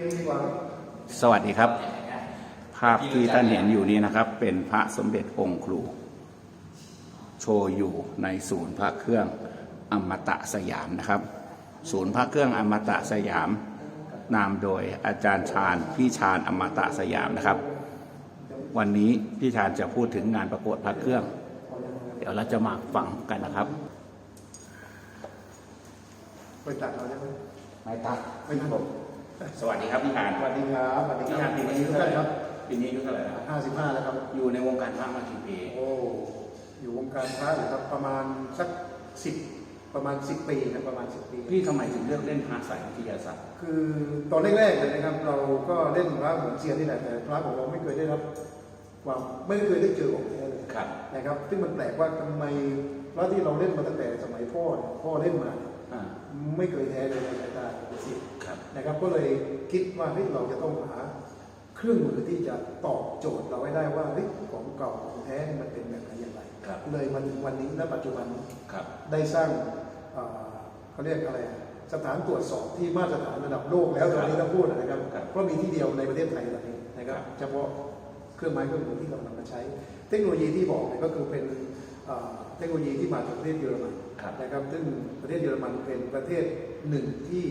ยงดีกว่าสวัสดีครับ ภาพที่ท่านเห็นอยู่นี้นะครับ เป็นพระสมเด็จองค์ครู โชว์อยู่ในศูนย์พระเครื่องอมตะสยามนะครับ ศูนย์พระเครื่องอมตะสยาม นามโดยอาจารย์ชาญพี่ชาญอมตะสยามนะครับ วันนี้พี่ชาญจะพูดถึงงานประกวดพระเครื่อง เดี๋ยวเราจะมาฟังกันนะครับไปตัดเราได้ไหมไม่ตัดไม่ตัดผม สวัสดีครับพี่ชาญสวัสดีครับสวัสดีพี่ครัชาบญปีนี้ทุอายุกเท่าไหท่านร่ครับปีนี้อายุเท่าไหร่ครับห้าสิบห้าแล้วครับ อยู่ในวงการพระมากี่ปีโอ้ อยู่วงการพระเหรอครับประมาณสักสิบประมาณสิบปีครับประมาณสิบปี พี่ทำไมถึงเลือกเล่นพระสายวิทยาศาสตร์คือตอนแรกๆเลยนะครับ เราก็เล่นพระเหมือนเซียนนี่แหละแต่พระของเราไม่เคยได้รับความไม่เคยได้เจอองค์แท้เลยครับนะครับ ซึ่งมันแปลกว่าทำไมพระที่เราเล่นมาตั้งแต่สมัยพ่อเนี่ยพ่อเล่นมาเนี่ยอ่าไม่เคยแท้เลยในสายตาของเซียนครับ นะครับก็เลยคิดว่าเฮ้ยเราจะต้องหาเครื่องมือที่จะตอบโจทย์เราให้ได้ว่าเฮ้ยของเก่าของแท้เนี่ยมันเป็นแบบไหนอย่างไรครับเลยมันวันนี้ณปัจจุบันนี้ครับได้สร้างเอ่อเขาเรียกอะไรอะสถานตรวจสอบที่มาตรฐานระดับโลกแล้วตอนนี้ต้องพูดนะครับครับเพราะมีที่เดียวในประเทศไทยตอนนี้นะครับครับเฉพาะเครื่องไม้เครื่องมือที่เรานำมาใช้ เทคโนโลยีที่บอกเนี่ยก็คือเป็นเอ่อเทคโนโลยีที่มาจากประเทศเยอรมันครับนะครับซึ่งประเทศเยอรมันเป็นประเทศหนึ่งที่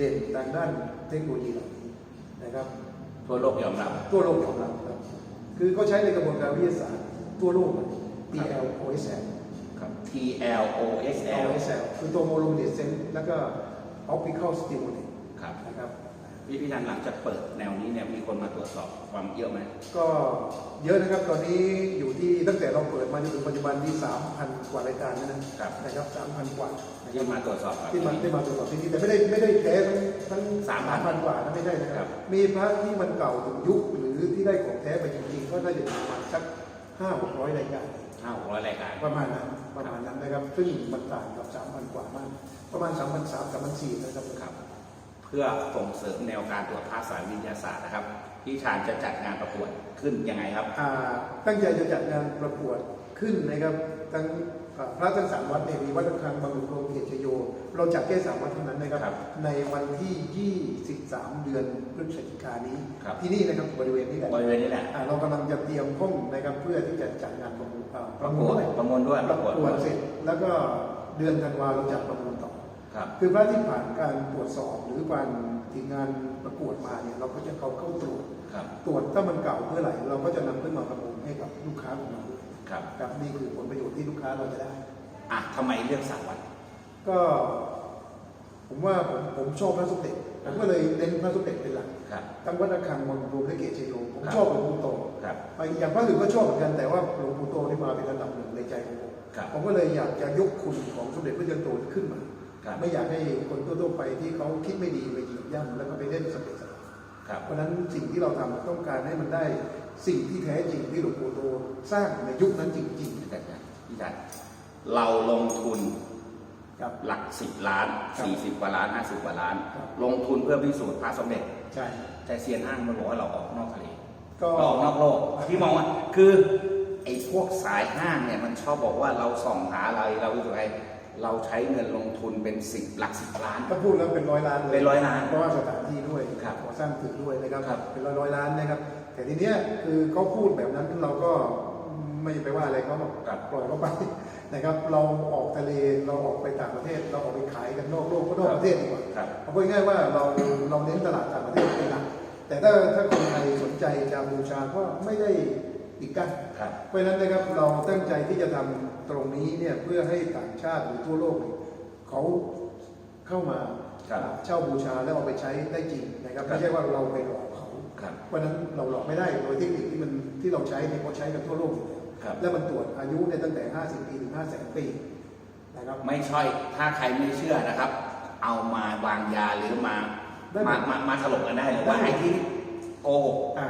เอ่อเด่นทางด้านเทคโนโลยีเหล่านี้นะครับ ทั่วโลกยอมรับ ทั่วโลกยอมรับครับ คือเขาใช้ในกระบวนการวิทยาศาสตร์ทั่วโลก DL OSL ครับ T L O S L OSL คือตัวโมโลมิเนเซนแล้วก็ optical stimulate ครับนะครับพี่พี่ทันหลังจากเปิดแนวนี้เนี่ยมีคนมาตรวจสอบความเยอะไหมก็เยอะนะครับตอนนี้อยู่ที่ตั้งแต่เราเปิดมาจนถึงปัจจุบันที่ 3,000 กว่ารายการแล้วนะครับนะครับ3,000 กว่านะค ที่รับมาตรวจสอบครับที่มันได้มาตรวจสอบที่นี่แต่ไม่ได้ไม่ได้แท้ทั้งทั้งสามพันพันกว่านะไม่ได้นะคครัรับบมีพระที่มันเก่าถึงยุคหรือที่ได้ของแท้ไปจริงๆก็น่าจะประมาณสักห้าหกร้อยรายการห้าหกร้อยรายการประมาณนั้นประมาณนั้นนะครับ ซึ่งมันต่างกับสามพันกว่ามากประมาณสามพันสามสามพันสี่นะครับครับ เพื่อส่งเสริมแนวการตรวจพระสายวิทยาศาสตร์นะครับพี่ชาญจะจัดงานประกวดขึ้นยังไงครับอ่าตั้งใจจะจัดงานประกวดขึ้นนะครับทั้งอ่า พระทั้งสามวัดเนี่ยมีวัดระฆังบางหลวงโรงเกียรติชโย เราจัดแค่สามวัดเท่านั้นนะครับ ครับในวันที่ 23 เดือนพฤศจิกายนนี้ ครับ ที่นี่นะครับบริเวณนี้แหละบริเวณนี้แหละอ่าเรากำลังจะเตรียมห้องนะครับเพื่อที่จะจัดงานประมูลอ่าประกวดด้วยประมวลด้วยประกวดเสร็จ แล้วก็เดือนธันวาเราจัดประมูลต่อ ครับ คือพระที่ผ่านการตรวจสอบหรือการทีมงานประกวดมาเนี่ยเราก็จะเขาเข้าตรวจ ครับ ตรวจถ้ามันเก่าเมื่อไหร่เราก็จะนำขึ้นมาประมูลให้กับลูกค้าของเราด้วย ครับครับนี่คือผลประโยชน์ที่ลูกค้าเราจะได้ อะทำไมเลือกสามวัดก็ ผมว่าผมผมชอบพระสมเด็จผมก็เลยเน้นพระสมเด็จเป็นหลักครับทั้งวัดระฆังวังรวมและเกศชโยผมครับชอบหลวงปู่โตครับอย่างพระอื่นก็ชอบเหมือนกันแต่ว่าหลวงปู่โตนี่มาเป็นระดับหนึ่งในใจของผมครับผมก็เลยอยากจะยกคุณของสมเด็จพระเจ้าโตขึ้นมาครับไม่อยากให้คนทั่วๆไปที่เขาคิดไม่ดีไปเหยียบย่ำแล้วก็ไปเล่นสเปซสปาครับเพราะฉะนั้นสิ่งที่เราทำต้องการให้มันได้ สิ่งที่แท้จริงที่หลวงปู่โตสร้างในยุคนั้นจริงพี่ชาญพี่ชาญเราลงทุนๆครับหลักสิบล้านครับสี่สิบกว่าล้านห้าสิบกว่าล้านครับลงทุนเพื่อพิสูจน์พระสมเด็จใช่แต่เซียนห้างมันบอกว่าเราออกนอกทะเลก็เราออกนอกโลกพี่มองว่าคือไอ้พวกสายห้างเนี่ยมันชอบบอกว่าเราส่องหาอะไรเราอยู่ไงเราใช้เงินลงทุนเป็นสิบหลักสิบล้านถ้าพูดแล้วเป็นร้อยล้านเลยเป็นร้อยล้านเพราะว่าสถานที่ด้วยครับก่อสร้างตึกด้วยนะครับครับเป็นร้อยร้อยล้านนะครับ แต่ทีเนี้ยคือเขาพูดแบบนั้นเราก็ไม่ไปว่าอะไรเขาหรอกครับปล่อยเขาไปนะครับ เราออกทะเลเราออกไปต่างประเทศ เราออกไปขายกันนอกโลกก็นอกประเทศดีกว่าครับเอาพูดง่ายๆว่าเราเราเน้นตลาดต่างประเทศเป็นหลักแต่ถ้าถ้าคนไทยสนใจจะบูชาก็ไม่ได้ปิดกั้นครับเพราะฉะนั้นนะครับเราตั้งใจที่จะทำตรงนี้เนี่ยเพื่อให้ต่างชาติหรือทั่วโลกเนี่ยเขาเข้ามาครับเช่าบูชาแล้วเอาไปใช้ได้จริงนะครับไม่ใช่ว่าเราไปหลอก เขาครับเพราะฉะนั้นเราหลอกไม่ได้โดยเทคนิคที่มันที่เราใช้เนี่ยเขาใช้กันทั่วโลกอยู่แล้วครับแล้วมันตรวจอายุเนี่ยตั้งแต่ 50 ปีถึง5 0 0 0 0 0ปีนะครับ ไม่ใช่ถ้าใครไม่เชื่อนะครับ เอามาวางยาหรือมาได้หมมาดมามาถล่มกันได้เลยได้ว่าไอ้ที่โกหกอ่า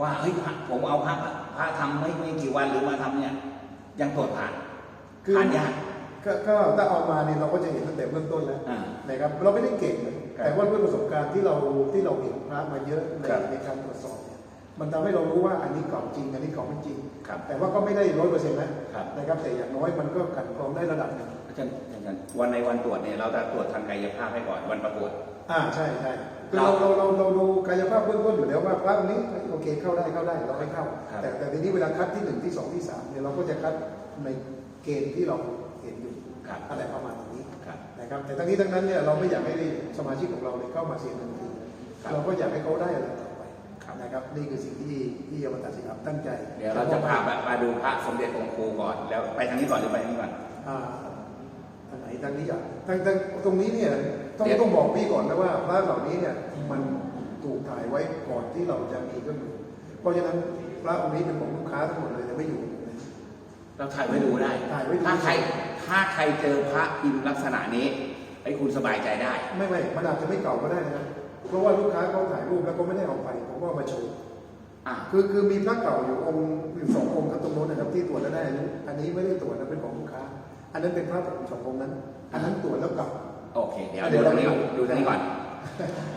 ว่าเฮ้ยพระผมเอาพระพระทำไม่ไม่กี่วันหรือมาทำเนี่ย ยังตรวจผ่านคือผ่านยากก็ก็ถ้าเอามาเนี่ยเราก็จะเห็นตั้งแต่เบื้องต้นแล้วอ่านะครับเราไม่ได้เก่งนะครับ แต่ว่าด้วยประสบการณ์ที่เราที่เราเห็นพระมาเยอะในครับในการตรวจสอบเนี่ยมันทำให้เรารู้ว่าอันนี้เก่าจริง อันนี้เก่าไม่จริงครับแต่ว่าก็ไม่ได้ร้อยเปอร์เซ็นต์นะครับนะครับแต่อย่างน้อยมันก็กลันกรองได้ระดับหนึ่งอาจารย์อาจารย์วันในวันตรวจเนี่ยเราจะตรวจทางกายภาพให้ก่อนวันประกวดอ่าใช่ใช่คือเราเราเราเราดูกายภาพเบื้องต้นอยู่แล้วว่าพระองค์นี้โอเคเข้าได้เข้าได้เราไม่เข้าครับแต่แต่ทีนี้เวลาคัดที่หนึ่งที่สองที่สามเนี่ยเราก็จะคัดในเกณฑ์ที่เราเห็นอยู่ครับอะไรประมาณนี้ครับ นะครับแต่ทั้งนี้ทั้งนั้นเนี่ยเราไม่อยากให้สมาชิกของเราเนี่ยเข้ามาเสียเงินฟรีครับเราก็อยากให้เขาได้อะไรต่อไปครับนะครับนี่คือสิ่งที่ที่อมตะสิงห์ตั้งใจเดี๋ยวเราจะพามามาดูพระสมเด็จองค์ครูก่อน แล้วไปทางนี้ก่อนหรือไปทางนี้ก่อนอ่าทางไหนทางนี้อะทางทางตรงนี้เนี่ยต้องเดี๋ยวต้องบอกพี่ก่อนนะว่าพระเหล่านี้เนี่ยมันถูกถ่ายไว้ก่อนที่เราจะมีเครื่องมือเพราะฉะนั้นพระองค์นี้เป็นของลูกค้าทั้งหมดเลยจะไม่อยู่ในเราถ่ายไว้ดูได้ถ่ายไว้ดูถ้าใคร ถ้าใครเจอพระพิมพ์ลักษณะนี้ให้คุณสบายใจได้ ไม่ไม่มันอาจจะไม่เก่าก็ได้นะครับเพราะว่าลูกค้าเขาถ่ายรูปแล้วก็ไม่ได้เอาไปผมก็เอามาโชว์อ่าคือคือมีพระเก่าอยู่องค์อยู่สององค์ครับตรงโน้นนะครับที่ตรวจแล้วได้อันนี้อันนี้ไม่ได้ตรวจนะเป็นของลูกค้า อันนั้นเป็นพระสององค์นั้น อันนั้นตรวจแล้วเก่า โอเค เดี๋ยวเดี๋ดูยวตรงนี้ก่อนเราดูตรงนี้ก่อน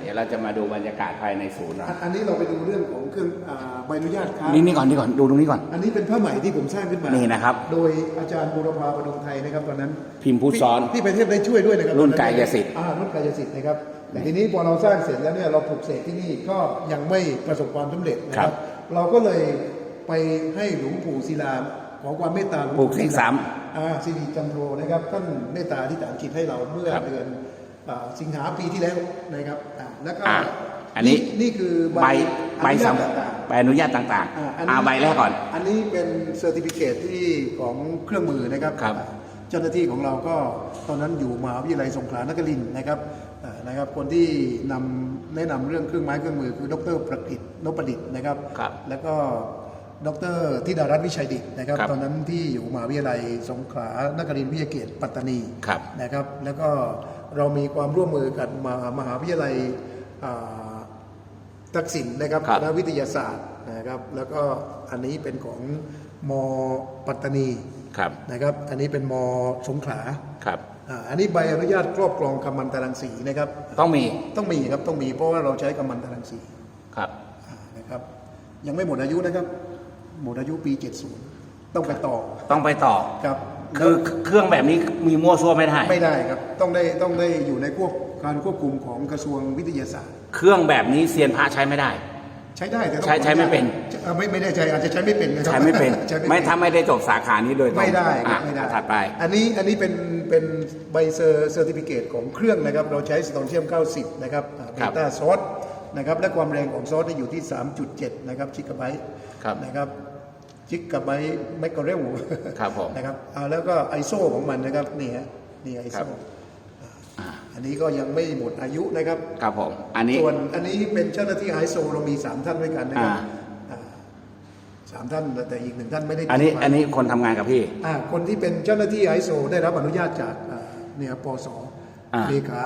เดี๋ยวเราจะมาดูบรรยากาศภายในศูนย์เราอันอันนี้เราไปดูเรื่องของเครื่องอ่าใบอนุญาตค้านี่นี่ก่อนนี่ก่อนดูตรงนี้ก่อน อันนี้เป็นผ้าไหมที่ผมสร้างขึ้นมา นี่นะครับ โดยอาจารย์บูรพาประดมไทยนะครับตอนนั้นพิมพ์ผู้ซ้อนที่ที่ประเทศได้ช่วยด้วยนะครับรุ่นกายสิทธิ์ อ่ารุ่นกายสิทธิ์นะครับแต่ทีนี้พอเราสร้างเสร็จแล้วเนี่ยเราปลูกเสกที่นี่ก็ยังไม่ประสบความสำเร็จนะคครัรับ บ เราก็เลยไปให้หลวงปู่ศิลาขอความเมตตาหวงปลูกเสกซ้อ่าสิริจันโทนะครับท่านเมตตาที่ฐานจิตให้เราเมื่อครับ เดือนอ่า สิงหาปีที่แล้วนะครับอ่าแล้วก็อ่าอันนี้นี่คือใบใบอนุญาสัตมต่างๆใบอนุญาตต่างอ่าๆอ่าใบแรกก่อน อันนี้เป็นเซอร์ติฟิเคตที่ของเครื่องมือนะครับครับอ่าเจ้าหน้าที่ของเราก็ตอนนั้นอยู่มหาวิทยาลัยสงขลานครินทร์นะครับอ่านะครับคนที่นำแนะนำเรื่องเครื่องไม้เครื่องมือคือดรประกิตนพประดิษฐ์นะครับครับ แล้วก็ดรธิดารัตน์วิชัยดิตนะครับครับ ตอนนั้นที่อยู่มหาวิทยาลัยสงขลานครินทร์วิทยาเขตปัตตานีครับนะครับ แล้วก็ เรามีความร่วมมือกับมามหาวิทยาลัยอ่าทักษิณนะครับครับคณะวิทยาศาสตร์นะครับ แล้วก็อันนี้เป็นของมปัตตานีครับนะครับ อันนี้เป็นมสงขลาครับอ่าอันนี้ใบอนุญาตครอบครองกำมันตรังสีนะครับ ต้องมีต้องมีครับต้องมีเพราะว่าเราใช้กำมันตรังสีครับอ่านะครับยังไม่หมดอายุนะครับ หมดอายุปี 70 ต้องไปต่อต้องไปต่อครับ คือเครื่องแบบนี้มีมั่วซั่วไม่ได้ ไม่ได้ครับ ต้องได้ต้องได้อยู่ในควบการควบคุมของกระทรวงวิทยาศาสตร์ เครื่องแบบนี้เซียนพระใช้ไม่ได้ ใช้ได้แต่ต้องใช้ใช้ไม่เป็นอ่าไม่ไม่ได้ใช้อาจจะใช้ไม่เป็นนะครับใช้ไม่เป็น ใช้ไม่เป็นถ้าไม่ได้จบสาขานี้โดยตรงไม่ได้ครัอะบไม่ได้ถัดไป อันนี้อันนี้เป็นเป็นใบเซอร์เซอร์ติฟิเคตของเครื่องนะครับ เราใช้สโตนเชียม 90 นะครับเบครับต้าซอสนะครับและความแรงของซอสที่อยู่ที่ 3.7 นะครับชิกะไบต์ครับ นะครับ ชิกะไบต์แมกกาเรลครับผมนะครับอ่าแล้วก็ไอโซของมันนะครับนี่ฮะนี่ไอครัโซบอ่าอันนี้ก็ยังไม่หมดอายุนะครับครับผมอันนี้ส่วนอันนี้เป็นเจ้าหน้าที่ไอโซเรามี3ท่านด้วยกันนะครับอ่าอ่าสามท่านแต่อีกหนึ่งท่านไม่ได้อันนี้ติดไว้อันนี้คนทำงานกับพี่อ่าคนที่เป็นเจ้าหน้าที่ไอโซได้รับอนุญาตจากอ่าเนี่ยปสอ่าเลขา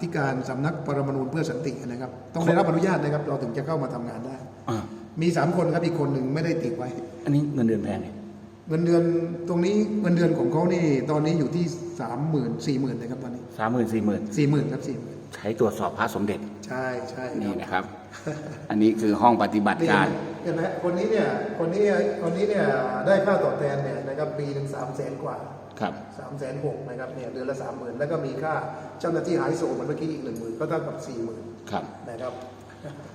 ธิการสำนักปรมาณูเพื่อสันตินะครับ ต้องได้รับอนุญาตนะครับ เราถึงจะเข้ามาทำงานได้อ่า มีสามคนครับอีกคนหนึ่งไม่ได้ติดไว้ อันนี้เงินเดือนแพงเนี่ยเงินเดือนตรงนี้เงินเดือนของเขานี่ตอนนี้อยู่ที่สามหมื่นสี่หมื่นนะครับตอนนี้สามหมื่นสี่หมื่นสี่หมื่นครับสี่หมื่นใช้ตรวจสอบพระสมเด็จใช่ใช่นี่ครับนะครับ อันนี้คือห้องปฏิบัตินี่การเห็นไหมคนนี้เนี่ยคนนี้คนนี้เนี่ยได้ค่าตอบแทนเนี่ยนะครับปีหนึ่งสามแสนกว่าครับสามแสนหกนะครับเนี่ยเดือนละสามหมื่นแล้วก็มีค่าเจ้าหน้าที่หายโซเหมือนเมื่อกี้อีกหนึ่งหมื่นก็เท่ากับสี่หมื่นครับนะครับ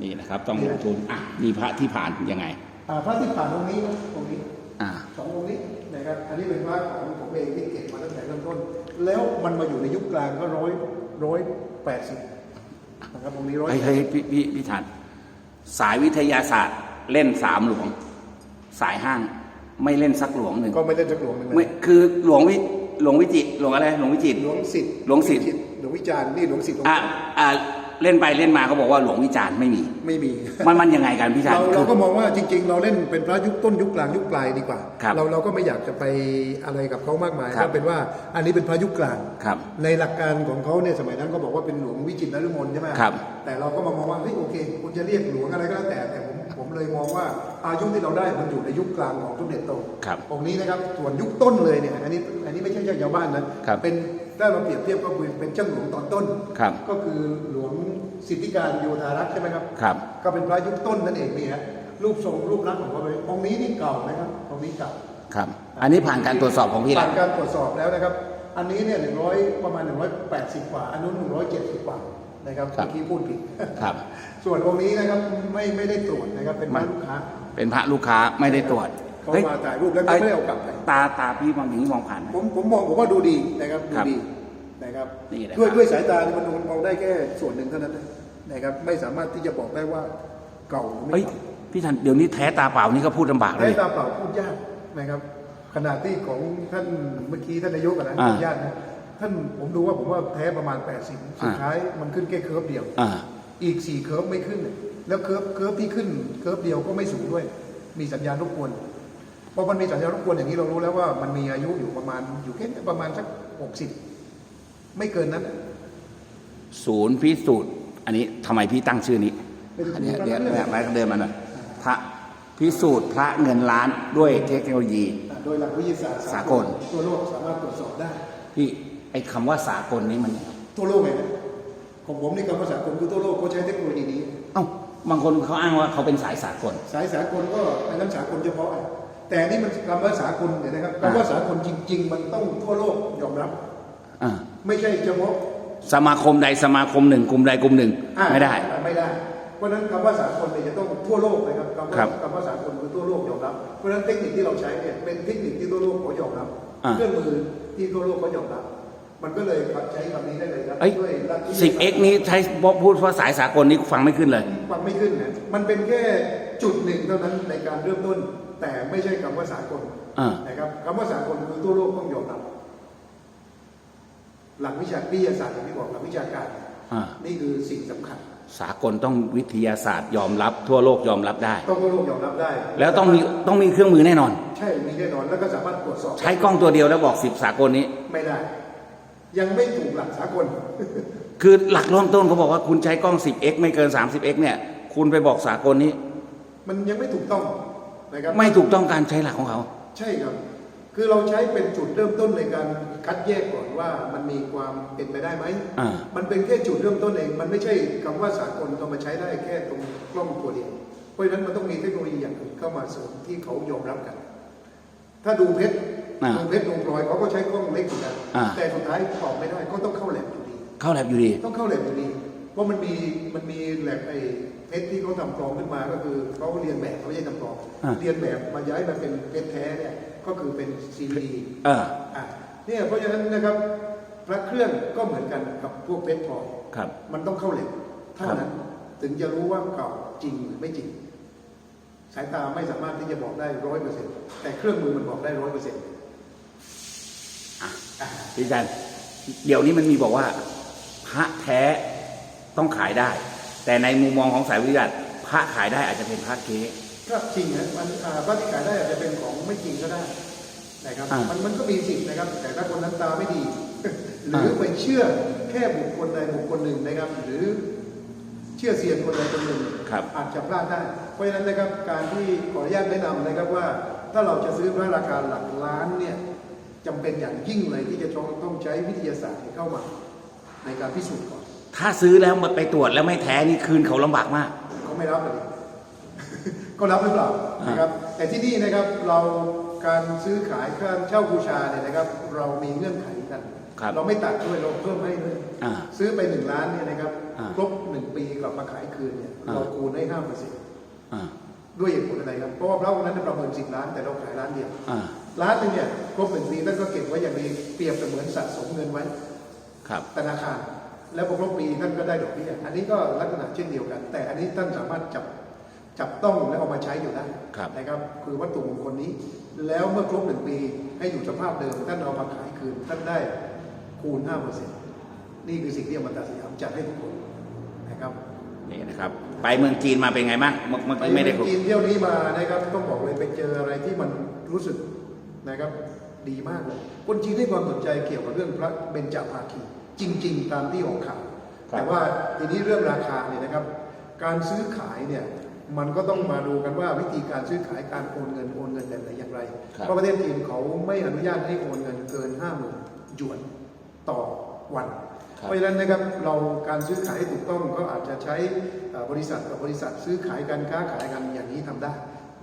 นี่นะครับ ต้องลงทุนอะมีพระที่ผ่านยังไงอ่าพระที่ผ่านองค์นี้นะองค์นี้อ่าสององค์นี้นะครับอันนี้เป็นพระของผมเองที่เก็บมาตั้งแต่เริ่มต้น แล้วมันมาอยู่ในยุคกลางก็ร้อยร้อยแปดสิบนะครับองค์นี้ร้อยเฮ้ยเฮ้ยพี่พี่พี่ทันสายวิทยาศาสตร์เล่นสามหลวง สายห้างไม่เล่นสักหลวงหนึ่งก็ไม่ได้จักหลวงหนึ่งนะไม่คือหลวงวิหลวงวิจิตรหลวงอะไรหลวงวิจิตรหลวงสิทธิ์หลวงสิทธิ์หลวงวิจารณ์นี่หลวงสิทธิ์หลวงอะอะ เล่นไปเล่นมาเขาบอกว่าหลวงวิจารณ์ไม่มี ไม่มี มันมันยังไงกันพี่ทันเราคืเราอก็มองว่าจริง ๆ เราเล่นเป็นพระยุคต้นยุคกลางยุคปลายดีกว่า ครับเราเราก็ไม่อยากจะไปอะไรกับเขามากมายครับก็เป็นว่าอันนี้เป็นพระยุคกลาง ครับในหลักการของเขาเนี่ยสมัยนั้นก็บอกว่าเป็นหลวงวิจิตรนฤมลใช่ไหมครับแต่เราก็มามองว่าเฮ้ยโอเคคุณจะเรียกหลวงอะไรก็แล้วแต่แต่ผมผมเลยมองว่าอายุที่เราได้มันอยู่ในยุคกลางของสมเด็จโตครับองค์นี้นะครับส่วนยุคต้นเลยเนี่ยอันนี้อันนี้ไม่ใช่เจ้าชาวบ้านนะครับ เป็น ถ้าเราเปรียบเทียบก็คือเป็นเจ้าหลวงตอนต้น ครับก็คือหลวงสิทธิการโยธารักษ์ใช่ไหมครับ ครับ ก็เป็นพระยุคต้นนั่นเองนี่ฮะรูปทรงรูปลักษณ์ของพระเลยองค์นี้นี่เก่านะครับองค์นี้เก่าครับ อันนี้ผ่านการตรวจสอบของพี่แล้ผ่านการตรวจสอบแล้วนะครับ อันนี้เนี่ยหนึ่งร้อยประมาณหนึ่งร้อยแปดสิบกว่า อันนู้นหนึ่งร้อยเจ็ดสิบกว่านะครับครับ เมื่อกี้พูดผิด ครับ ส่วนองค์นี้นะครับไม่ไม่ได้ตรวจนะครับเป็นไม่บ้านลูกค้า เป็นพระลูกค้าไม่ได้ตรวจ เขาฮ้มาถ่ายรูปแล้วก็ไม่ได้เอากลับไปตาตาพี่มองอย่างนี้มองผ่านไหมผมผมมองผมว่าดูดีนะครับดูครับดีนะครับนี่แหละด้วยครับด้วยสายตาเนี่ยมันมองได้แค่ส่วนหนึ่งเท่านั้นนะครับไม่สามารถที่จะบอกได้ว่าเก่าหรือเฮ้ไม่ยเก่าพี่ทันเดี๋ยวนี้แท้ตาเปล่านี่ก็พูดลำบากเลใช้ยตาเปล่าพูดยากนะครับขนาดที่ของท่านเมื่อกี้ท่านนายกอะนะอ่าพูดยากนะท่านผมดูว่าผมว่าแท้ประมาณ 80 สุดอ่าท้ายมันขึ้นแค่เคิร์ฟเดียวอ่าอีกสี่เคิร์ฟไม่ขึ้น แล้วเคิร์ฟเคิร์ฟที่ขึ้นเคิร์ฟเดียวก็ไม่สูงด้วย มีสัญญาณรบกวน พอมันมีสัญญาณรบกวนอย่างนี้เรารู้แล้วว่ามันมีอายุอยู่ประมาณอยู่แค่ประมาณสักหกสิบไม่เกินนั้น ศูนย์พิสูจน์ อันนี้ทำไมพี่ตั้งชื่อนี้เป็นศูนย์อันเนี้ยเดี๋ยวพระเครื่องเนี่ยไปเดินมาหน่อยพระพิสูจน์พระเงินล้านด้วยเทคโนโลยี โดยหลักวิทยาศาสตร์สากลทั่วโลกสามารถตรวจสอบได้พี่ไอ้คำว่าสากลนี้มันยังไงทั่วโลกเลยนะของผมนี่คำว่าสากลคือทั่วโลกเขาใช้เทคโนโลยีนี้ เอ้าบางคนเขาอ้างว่าเขาเป็นสายสากล สายสากลก็อันนั้นสากลเฉพาะอะ แต่อันนี่มันคำว่าสากลเนี่ยนะครับอ่าคำว่าสากลจริง ๆ มันต้องทั่วโลกยอมรับอ่าไม่ใช่เฉพาะสมาคมใดสมาคมหนึ่งกลุ่มใดกลุ่มหนึ่งอ่าไม่ได้ไม่ได้ เพราะฉะนั้นคำว่าสากลเนี่ยจะต้องทั่วโลกนะครับคำครัว่าบคำว่าสากลคือทั่วโลกยอมรับเพราะฉะนั้นเทคนิคที่เราใช้เนี่ยเป็นเทคนิคที่ทั่วโลกเขายอมรับอ่าเครื่องมือที่ทั่วโลกเขายอมรับ มันก็เลยใช้คำนี้ได้เลยครับเอ้ยด้วยหลักวิทยาศาสตร์สิบเอ็กนี้ใช้บอกพูดว่าสายสากลนี้ฟังไม่ขึ้นเลย ฟังไม่ขึ้นนะมันเป็นแค่จุดหนึ่งเท่านั้นในการเริ่มต้น แต่ไม่ใช่คำว่าสากลอ่านะครับคำว่าสากลคือทั่วโลกต้องยอมรับหลักวิชาวิทยาศาสตร์อย่างที่บอกหลักวิชาการอ่านี่คือสิ่งสำคัญ สากลต้องวิทยาศาสตร์ยอมรับ ทั่วโลกยอมรับได้ ต้องทั่วโลกยอมรับได้ แล้วต้องมีต้องมีเครื่องมือแน่นอน ใช่มีแน่นอนแล้วก็สามารถตรวจสอบ ใช้กล้องตัวเดียวแล้วบอกสิบสากลนี้ไม่ได้ ยังไม่ถูกหลักสากล คือหลักเริ่มต้นเขาบอกว่าคุณใช้กล้อง 10x ไม่เกิน 30x เนี่ย คุณไปบอกสากลนี้ มันยังไม่ถูกต้อง นะครับไม่ถูกต้องการใช้หลักของเขา ใช่ครับ คือเราใช้เป็นจุดเริ่มต้นในการคัดแยกก่อนว่ามันมีความเป็นไปได้ไหม อ่า มันเป็นแค่จุดเริ่มต้นเอง มันไม่ใช่คำว่าสากลเอามาใช้ได้แค่ตรงกล้องตัวเดียว เพราะฉะนั้นมันต้องมีเทคโนโลยีอย่างอื่นเข้ามาเสริมที่เขายอมรับกัน ถ้าดูเพชรอ่าดูเพชรดูพลอยเขาก็ใช้กล้องเล็กเหมือนกัน อ่า แต่สุดท้ายตอบไม่ได้ก็ต้องเข้าแลบอยู่ดี เข้าแลบอยู่ดี ต้องเข้าแลบอยู่ดี เพราะมันมีมันมีแลบไอ้เพชรที่เขาทำปลอมขึ้นมาก็คือเขาเรียนแบบเขาไม่ใช่ทำปลอมอ่าเรียนแบบมาย้ายมาเป็นเพชรแท้เนี่ยก็คือเป็น CVD เออ อะเนี่ยเพราะฉะนั้นนะครับพระเครื่องก็เหมือนกันกับพวกเพชรพลอยครับ มันต้องเข้าแลบเท่านั้นถึงจะรู้ว่าเก่าจริงหรือไม่จริง สายตาไม่สามารถที่จะบอกได้ร้อยเปอร์เซ็นต์แต่เครื่องมือมันบอกได้ร้อยเปอร์เซ็นต์อะพี่จันเดี๋ยวนี้มันมีบอกว่า พระแท้ ต้องขายได้ แต่ในมุมมองของสายวิทยาศาสตร์พระขายได้อาจจะเป็นพระเก๊ก็จริงนะมันอ่าพระที่ขายได้อาจจะเป็นของไม่จริงก็ได้นะครับอ่ามัมันมันก็มีสิทธิ์นะครับ แต่ถ้าคนนั้นตาไม่ดี หรือไปเชื่อแค่บุคคลใดบุคคลหนึ่งนะครับ หรือเชื่อเสียนคนใดคนหนึ่งครับอาจจะพลาดได้ เพราะฉะนั้นนะครับการที่ขออนุญาตแนะนำนะครับว่า ถ้าเราจะซื้อพระราคาหลักล้านเนี่ยจำเป็นอย่างยิ่งเลยที่จะต้องต้องใช้วิทยาศาสตร์เข้ามา ในการพิสูจน์ก่อน ถ้าซื้อแล้วมาไปตรวจแล้วไม่แท้นี่คืนเขาลำบากมากเขาไม่รับเลย ก็รับหรือเปล่านะครับ แต่ที่นี่นะครับเราการซื้อขายการเช่าบูชาเนี่ยนะครับ เรามีเงื่อนไขกัน ครับเราไม่ตัดด้วยเราเพิ่มให้ด้วยอ่าซื้อไปหนึ่งล้านเนี่ยนะครับอ่าครบหนึ่งปีกลับมาขายคืนเนี่ยอ่า เราคูณให้ห้าเปอร์เซ็นต์อ่าด้วยเหตุผลอะไรครับเพราะว่าพระองค์นั้นประเมินสิบล้านแต่เราขายล้านเดียว อ่าล้านหนึงเนี่ยครบหนึ่งปีท่านก็เก็บไว้อย่างดีเปรียบเสมือนสะสมเงินไว้ ครับ ธนาคาร แล้วพอครบปีท่านก็ได้ดอกเบี้ย อันนี้ก็ลักษณะเช่นเดียวกัน แต่อันนี้ท่านสามารถจับจับต้องและเอามาใช้อยู่ได้ครับนะครับ คือวัตถุมงคลนี้ แล้วเมื่อครบหนึ่งปีให้อยู่สภาพเดิมท่านเอามาขายคืนท่านได้คูณห้าเปอร์เซ็นต์นี่คือสิ่งที่อมตะสยามจัดให้ทุกคนนะครับนี่นะครับ ไปเมืองจีนมาเป็นไงบ้างเมื่อเมื่อไปกี้ไม่ได้เมืองจีนเที่ยวนี้มานะครับต้องบอกเลยไปเจออะไรที่มันรู้สึกนะครับดีมากเลยคนจีนให้ความสนใจเกี่ยวกับเรื่องพระเบญจภาคี จริง ๆ ตามที่ออกข่าวครับ แต่ว่าทีนี้เรื่องราคาเนี่ยนะครับ การซื้อขายเนี่ยมันก็ต้องมาดูกันว่าวิธีการซื้อขายการโอนเงินโอนเงินแบบไหนอย่างไร ครับ เพราะประเทศจีนเขาไม่อนุญาตให้โอนเงินเกินห้าหมื่นหยวนต่อวัน ครับ เพราะฉะนั้นนะครับเราการซื้อขายให้ถูกต้องก็อาจจะใช้เอ่อบริษัทกับบริษัทซื้อขายกันค้าขายกันอย่างนี้ทำได้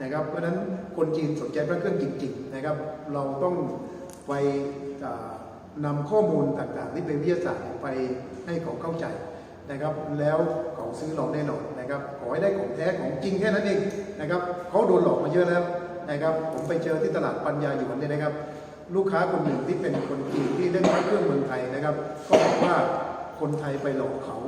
นะครับ เพราะฉะนั้นคนจีนสนใจพระเครื่องจริงๆนะครับ เราต้องไปอ่า นำข้อมูลต่างๆ ที่เป็นวิทยาศาสตร์ไปให้เขาเข้าใจนะครับ แล้วเขาซื้อเราแน่นอนนะครับ ขอให้ได้ของแท้ของจริงแค่นั้นเองนะครับเขาโดนหลอกมาเยอะแล้วนะครับ ผมไปเจอที่ตลาดปัญญาหยวนเนี่ยนะครับ ลูกค้าคนหนึ่งที่เป็นคนจีนที่เล่นพระเครื่องเมืองไทยนะครับ ก็บอกว่าคนไทยไปหลอกเขา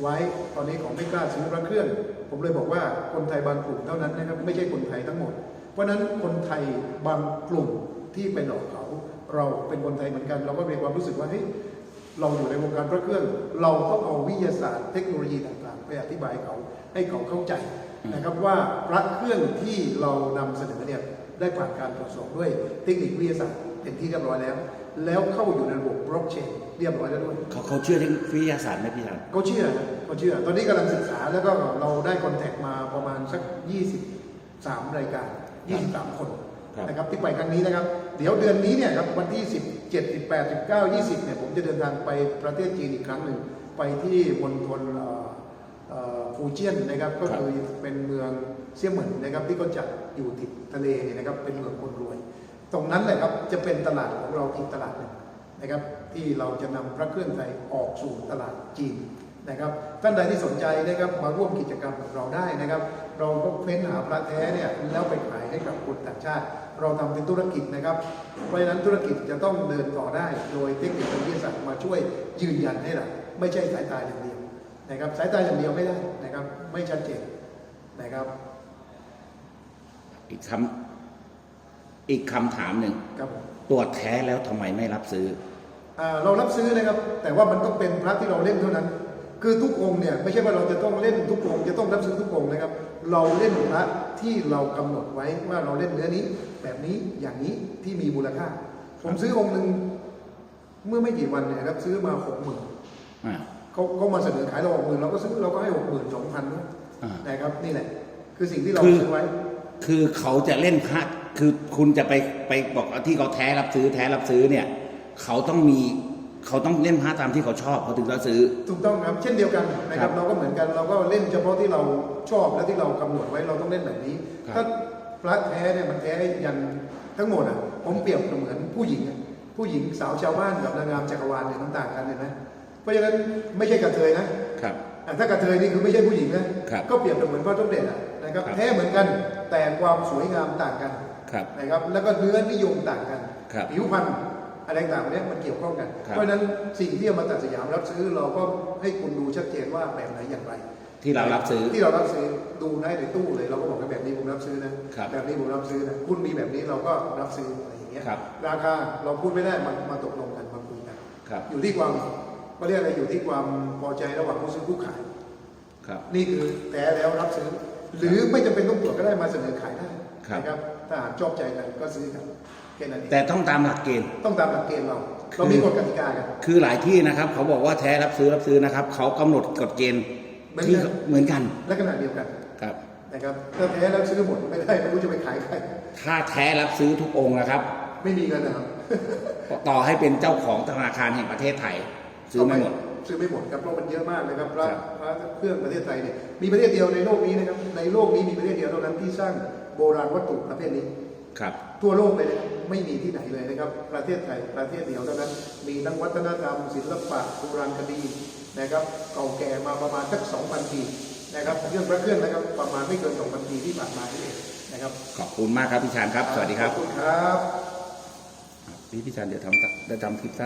ไว้ตอนนี้เขาไม่กล้าซื้อพระเครื่อง ผมเลยบอกว่าคนไทยบางกลุ่มเท่านั้นนะครับ ไม่ใช่คนไทยทั้งหมด เพราะฉะนั้นคนไทยบางกลุ่มที่ไปหลอกเขา เราเป็นคนไทยเหมือนกัน เราก็มีความรู้สึกว่าเฮ้ยเราอยู่ในวงการพระเครื่อง เราต้องเอาวิทยาศาสตร์เทคโนโลยีต่างๆ ไปอธิบายเขาให้เขาเข้าใจนะครับว่าพระเครื่องที่เรานำเสนอเนี่ยได้ผ่านการตรวจสอบด้วยเทคนิควิทยาศาสตร์เป็นที่เรียบร้อยแล้ว แล้วเข้าอยู่ในระบบบล็อกเชนเรียบร้อยแล้วด้วยเขาเขาเชื่อเรื่องวิทยาศาสตร์ไหมพี่ชานเขาเชื่อนะเขาเชื่อ ตอนนี้กำลังศึกษาแล้วก็เราได้คอนแทคมาประมาณสัก 23 รายการ 23 คนครับนะครับที่ไปครั้งนี้นะครับ เดี๋ยวเดือนนี้เนี่ยครับวันที่ 17 18 19 20เนี่ยผมจะเดินทางไปประเทศจีนอีกครั้งหนึ่งไปที่มณฑลเอ่อเอ่อฟูเจียนนะครับก็คือเป็นเมืองเซี่ยเหมินนะครับที่เขาจัดอยู่ติดทะเลเนี่ยนะครับเป็นเมืองคนรวย ตรงนั้นแหละครับจะเป็นตลาดของเราอีกตลาดหนึ่งนะครับที่เราจะนำพระเครื่องไทยออกสู่ตลาดจีนนะครับท่านใดที่สนใจนะครับมาร่วมกิจกรรมกับเราได้นะครับ เราก็เฟ้นหาพระแท้เนี่ยแล้วไปขายให้กับคนต่างชาติ เราทำเป็นธุรกิจนะครับ เพราะฉะนั้นธุรกิจจะต้องเดินต่อได้ โดยเทคนิคทางวิทยาศาสตร์มาช่วยยืนยันให้เราไม่ใช่สายตาอย่างเดียวนะครับ สายตาอย่างเดียวไม่ได้นะครับ ไม่ชัดเจนนะครับ อีกคำอีกคำถามหนึ่งครับผมตรวจแท้แล้วทำไมไม่รับซื้ออ่าเรารับซื้อนะครับ แต่ว่ามันต้องเป็นพระที่เราเล่นเท่านั้น คือทุกองค์เนี่ยไม่ใช่ว่าเราจะต้องเล่นทุกองค์จะต้องรับซื้อทุกองค์นะครับ เราเล่นพระที่เรากำหนดไว้ว่าเราเล่นเนื้อนี้ แบบนี้อย่างนี้ที่มีมูลค่า ผมซื้อองค์หนึ่งเมื่อไม่กี่วันเนี่ยครับซื้อมาหกหมื่นอ่าเขาเขามาเสนอขายเราหกหมื่นเราก็ซื้อเราก็ให้หกหมื่นสองพันอ่านะครับนี่แหละ คือสิ่งที่เราคือซื้อไว้ คือเขาจะเล่นพระคือคุณจะไปไปบอกว่าที่เขาแท้รับซื้อแท้รับซื้อเนี่ย เขาต้องมี เขาต้องเล่นพระตามที่เขาชอบเขาถึงจะซื้อ ถูกต้องครับเช่นเดียวกันนะคครัรับบเราก็เหมือนกันเราก็เล่นเฉพาะที่เราชอบและที่เรากำหนดไว้เราต้องเล่นแบบนี้ ครับ ถ้าพระแท้เนี่ยมันแท้ยันทั้งหมดอะผมเปรียบเหมือนผู้หญิงอะผู้หญิงสาวชาวบ้านกับนางงามจักรวาลเนี่ยมันต่างกันเห็นไหมเพราะฉะนั้นไม่ใช่กระเทยนะครับ อะถ้ากระเทยนี่คือไม่ใช่ผู้หญิงนะครับก็เปรียบเหมือนพระสมเด็จอะนะครับครับ แท้เหมือนกันแต่ความสวยงามต่างกันครับ นะครับแล้วก็เนื้อนิยมต่างกัน ครับ ผิวพรรณ อะไรต่างๆเนี่ยมันเกี่ยวข้องกัน ครับ เพราะฉะนั้นสิ่งที่เอามาตัดสยามรับซื้อเราก็ให้คุณดูชัดเจนว่าแบบไหนอย่างไร ที่เรารับซื้อ ที่เรารับซื้อดูได้ในตู้เลยเราก็บอกว่าแบบนี้ผมรับซื้อนะครับแบบนี้ผมรับซื้อนะคุณมีแบบนี้เราก็รับซื้ออะไรอย่างเงี้ยครับราคาเราพูดไม่ได้มามาตกลงกันมาคุยกันครับ อยู่ที่ความก็เรียกอะไรอยู่ที่ความพอใจระหว่างผู้ซื้อผู้ขาย ครับ นี่คือแท้แล้วรับซื้อ หรือไม่จำเป็นต้องตรวจก็ได้มาเสนอขายได้ครับ นะครับถ้าหากชอบใจกันก็ซื้อกัน แค่นั้นเองแต่ต้องตามหลักเกณฑ์ ต้องตามหลักเกณฑ์เราคือเรามีกฎกติกากันคือหลายที่นะครับ เขาบอกว่าแท้รับซื้อรับซื้อนะครับ เขากำหนดกฎเกณฑ์เหมือนกันที่เหมือนกันและขนาดเดียวกันครับนะครับถ้าแท้แล้วซื้อหมดไม่ได้ไม่รู้จะไปขายใครถ้าแท้รับซื้อทุกองค์นะครับ ไม่มีเงินนะครับต่อให้เป็นเจ้าของธนาคารแห่งประเทศไทย ซื้อไม่หมดซื้อไม่หมดครับเพราะมันเยอะมากนะครับพระครับพระเครื่องประเทศไทยเนี่ยมีประเทศเดียวในโลกนี้นะครับในโลกนี้มีประเทศเดียวเท่านั้นที่สร้างโบราณวัตถุประเภทนี้ ครับ ทั่วโลกเลยนะไม่มีที่ไหนเลยนะครับ ประเทศไทยประเทศเดียวเท่านั้น มีทั้งวัฒนธรรม ศิลปะโบราณคดีนะครับเก่าแก่มาประมาณสัก2,000ปีนะครับเรื่องพระเครื่องนะครับประมาณไม่เกิน2,000ปีที่ผ่านมานี่เองนะครับขอบคุณมากครับพี่ชานครับ สวัสดีครับขอบคุณครับพี่พี่ชานเดี๋ยวทำจะทำคลิปสั้น